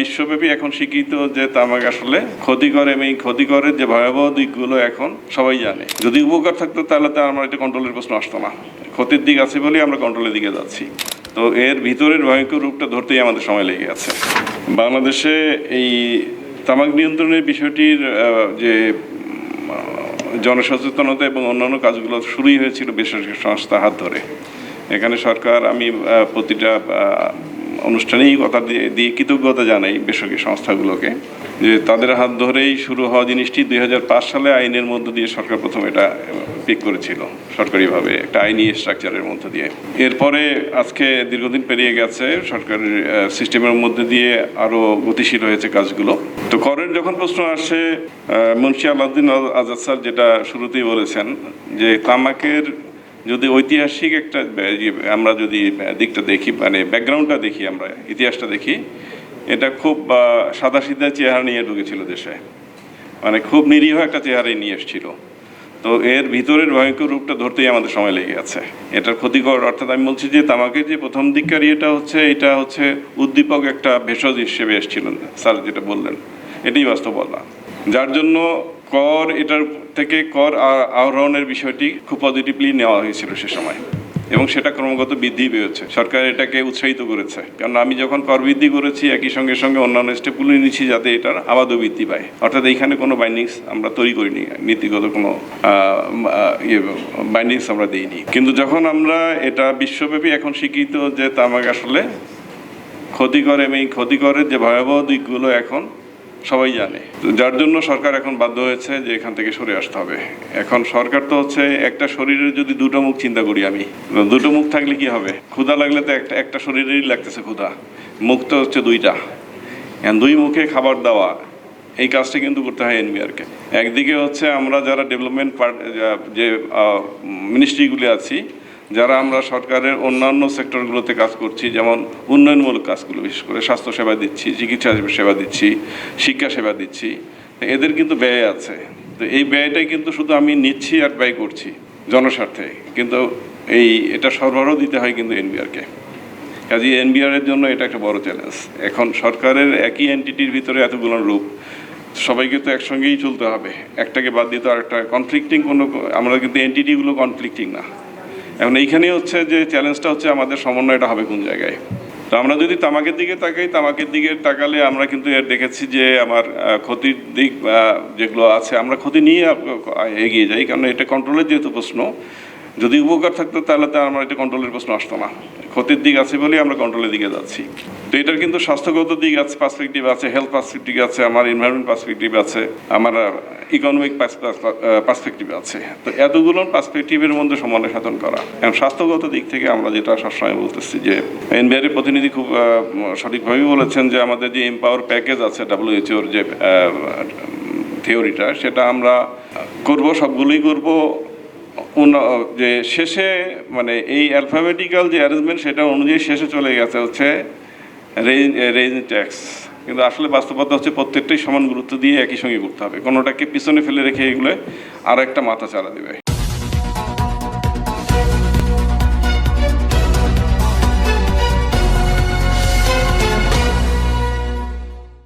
বিশ্বব্যাপী এখন স্বীকৃত যে তামাক আসলে ক্ষতিকর এবং এই ক্ষতিকরের যে ভয়াবহ দিকগুলো এখন সবাই জানে। যদি উপকার থাকতো তাহলে তো আমার এটা কন্ট্রোলের প্রশ্ন আসতো না। ক্ষতির দিক আছে বলেই আমরা কন্ট্রোলের দিকে যাচ্ছি। তো এর ভিতরের ভয়ঙ্কর রূপটা ধরতেই আমাদের সময় লেগে গেছে। বাংলাদেশে এই তামাক নিয়ন্ত্রণের বিষয়টির যে জনসচেতনতা এবং অন্যান্য কাজগুলো শুরুই হয়েছিল বেসরকারি সংস্থা হাত ধরে। এখানে সরকার, আমি প্রতিটা আহ, অনুষ্ঠানেই কথা দিয়ে কৃতজ্ঞতা জানাই বেসরকারি সংস্থাগুলোকে যে তাদের হাত ধরেই শুরু হওয়া জিনিসটি দু হাজার পাঁচ সালে আইনের মধ্য দিয়ে সরকার প্রথম এটা পিক করেছিল সরকারিভাবে একটা আইনি স্ট্রাকচারের মধ্য দিয়ে। এরপরে আজকে দীর্ঘদিন পেরিয়ে গেছে সরকারের সিস্টেমের মধ্যে দিয়ে আরও গতিশীল হয়েছে কাজগুলো। তো করের যখন প্রশ্ন আসে মুন্সি আলাউদ্দিন আজাদ স্যার যেটা শুরুতেই বলেছেন যে তামাকের যদি ঐতিহাসিক একটা আমরা যদি দিকটা দেখি মানে ব্যাকগ্রাউন্ডটা দেখি আমরা, ইতিহাসটা দেখি, এটা খুব সাদা সিধা চেহারা নিয়ে ঢুকেছিল দেশে। মানে খুব নিরীহ একটা চেহারাই নিয়ে এসেছিল। তো এর ভিতরের ভয়ঙ্কর রূপটা ধরতেই আমাদের সময় লেগে গেছে। এটার ক্ষতিকর, অর্থাৎ আমি বলছি যে তামাকের যে প্রথম দিককার এটা হচ্ছে এটা হচ্ছে উদ্দীপক একটা ভেষজ হিসেবে এসেছিলেন স্যার যেটা বললেন, এটাই বাস্তবতা যার জন্য কর, এটার থেকে কর আহরণের বিষয়টি খুব পজিটিভলি নেওয়া হয়েছিল সে সময়। এবং সেটা ক্রমাগত বৃদ্ধি পেয়েছে। সরকার এটাকে উৎসাহিত করেছে। কারণ আমি যখন কর বৃদ্ধি করেছি, একই সঙ্গে সঙ্গে অন্যান্য স্টেপগুলো নিচ্ছি যাতে এটার আবাদও বৃদ্ধি পায়। অর্থাৎ এইখানে কোনো বাইন্ডিংস আমরা তৈরি করিনি। নীতিগত কোনো বাইন্ডিংস আমরা দিইনি। কিন্তু যখন আমরা এটা বিশ্বব্যাপী এখন স্বীকৃত যে তামাক আসলে ক্ষতিকর এবং এই ক্ষতিকরের যে ভয়াবহ দিকগুলো এখন সবাই জানে। যার জন্য সরকার এখন বাধ্য হয়েছে যে এখান থেকে সরে আসতে হবে। এখন সরকার তো হচ্ছে একটা শরীরের যদি দুটো মুখ চিন্তা করি আমি দুটো মুখ থাকলে কি হবে? ক্ষুধা লাগলে তো একটা একটা শরীরেরই লাগতেছে ক্ষুধা। মুখ তো হচ্ছে দুইটা। দুই মুখে খাবার দেওয়া, এই কাজটা কিন্তু করতে হয় এনবিআরকে একদিকে হচ্ছে আমরা যারা ডেভেলপমেন্ট পার্ট যে মিনিস্ট্রিগুলি আছি যারা আমরা সরকারের অন্যান্য সেক্টরগুলোতে কাজ করছি, যেমন উন্নয়নমূলক কাজগুলো, বিশেষ করে স্বাস্থ্যসেবা দিচ্ছি, চিকিৎসা সেবা দিচ্ছি, শিক্ষা সেবা দিচ্ছি এদের কিন্তু ব্যয় আছে। তো এই ব্যয়টাই কিন্তু শুধু আমি নিচ্ছি আর ব্যয় করছি জনস্বার্থে। কিন্তু এই, এটা সরবরাহ দিতে হয় কিন্তু এনবিআরকে। কাজে এনবিআর এর জন্য এটা একটা বড় চ্যালেঞ্জ এখন সরকারের একই এনটিটির ভিতরে এতগুলো রূপ সবাইকে তো একসঙ্গেই চলতে হবে। একটাকে বাদ দিয়ে তো আরেকটা কনফ্লিক্টিং কোনো, আমরা কিন্তু এনটিটিগুলো কনফ্লিক্টিং না। এখন এইখানেই হচ্ছে যে চ্যালেঞ্জটা হচ্ছে আমাদের সমন্বয়টা হবে কোন জায়গায়। তো আমরা যদি তামাকের দিকে তাকাই, তামাকের দিকে তাকালে আমরা কিন্তু এর দেখেছি যে আমার ক্ষতির দিক যেগুলো আছে, আমরা ক্ষতি নিয়ে এগিয়ে যাই। কারণ এটা কন্ট্রোলের যেহেতু প্রশ্ন, যদি উপকার থাকতো তাহলে তো আমার এটা কন্ট্রোলের প্রশ্ন আসতো না। ক্ষতির দিক আছে বলেই আমরা কন্ট্রোলের দিকে যাচ্ছি। তো এটার কিন্তু স্বাস্থ্যগত দিক আছে পার্সপেক্টিভ আছে হেলথ পার্সপেক্টিভ আছে, আমার এনভায়রনমেন্ট পার্সপেক্টিভ আছে, আমার ইকোনমিক পার্সপেক্টিভ আছে। তো এতগুলো পার্সপেক্টিভের মধ্যে সমন্বয় সাধন করা। এবং স্বাস্থ্যগত দিক থেকে আমরা যেটা সবসময় বলতেছি যে, এনবিআর এর প্রতিনিধি খুব সঠিকভাবেই বলেছেন যে, আমাদের যে এম্পাওয়ার প্যাকেজ আছে ডাব্লিউএইচওর যে থিওরিটা সেটা আমরা করব, সবগুলোই করব। যে শেষে মানে এই অ্যালফাবেটিক্যাল যে অ্যারেঞ্জমেন্ট সেটা অনুযায়ী শেষে চলে গেছে হচ্ছে রেঞ্জ ট্যাক্স। কিন্তু আসলে বাস্তবতা হচ্ছে প্রত্যেকটাই সমান গুরুত্ব দিয়ে একই সঙ্গে করতে হবে। কোনোটাকে পিছনে ফেলে রেখে এগুলো আর একটা মাথা চালা দেবে।